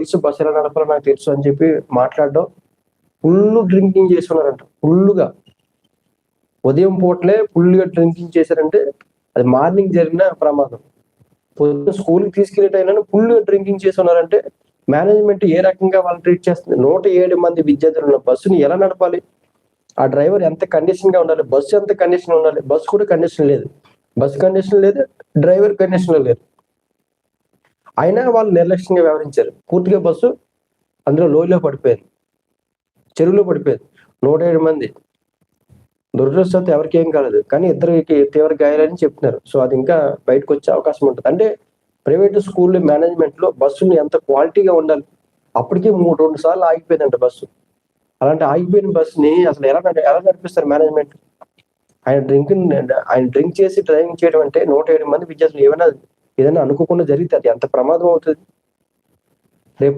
తెలుసు బస్సు ఎలా నడపాలో నాకు తెలుసు అని చెప్పి మాట్లాడడం. ఫుల్ డ్రింకింగ్ చేస్తున్నారంట ఫుల్గా ఉదయం పూటలే ఫుల్గా డ్రింకింగ్ చేశారంటే అది మార్నింగ్ జరిగిన ప్రమాదం. పొద్దున్న స్కూల్కి తీసుకెళ్ళేటైనా ఫుల్గా డ్రింకింగ్ చేస్తున్నారంటే మేనేజ్మెంట్ ఏ రకంగా వాళ్ళు ట్రీట్ చేస్తుంది? నూట ఏడు మంది విద్యార్థులు ఉన్న బస్సుని ఎలా నడపాలి? ఆ డ్రైవర్ ఎంత కండిషన్గా ఉండాలి? బస్సు ఎంత కండిషన్ ఉండాలి? బస్సు కూడా కండిషన్ లేదు. బస్సు కండిషన్ లేదు డ్రైవర్ కండిషన్ లేదు. అయినా వాళ్ళు నిర్లక్ష్యంగా వ్యవహరించారు. పూర్తిగా బస్సు అందులో లోయలో పడిపోయింది. చెరువులో పడిపోయింది. నూట ఏడు మంది. దురదృష్టంతో ఎవరికి ఏం కాలేదు. కానీ ఇద్దరికి తీవ్ర గాయాలని చెప్తున్నారు సో అది ఇంకా బయటకు వచ్చే అవకాశం ఉంటుంది. అంటే ప్రైవేట్ స్కూల్ మేనేజ్మెంట్లో ఎంత క్వాలిటీగా ఉండాలి? అప్పటికే మూడు రెండు సార్లు ఆగిపోయిందంట బస్సు. అలాంటి ఆగిపోయిన బస్సుని అసలు ఎలా ఎలా నడిపిస్తారు మేనేజ్మెంట్? ఆయన డ్రింక్ ఆయన డ్రింక్ చేసి డ్రైవింగ్ చేయడం అంటే నూట ఏడు మంది విద్యార్థులు ఏమైనా ఏదైనా అనుకోకుండా జరిగితే అది ఎంత ప్రమాదం అవుతుంది?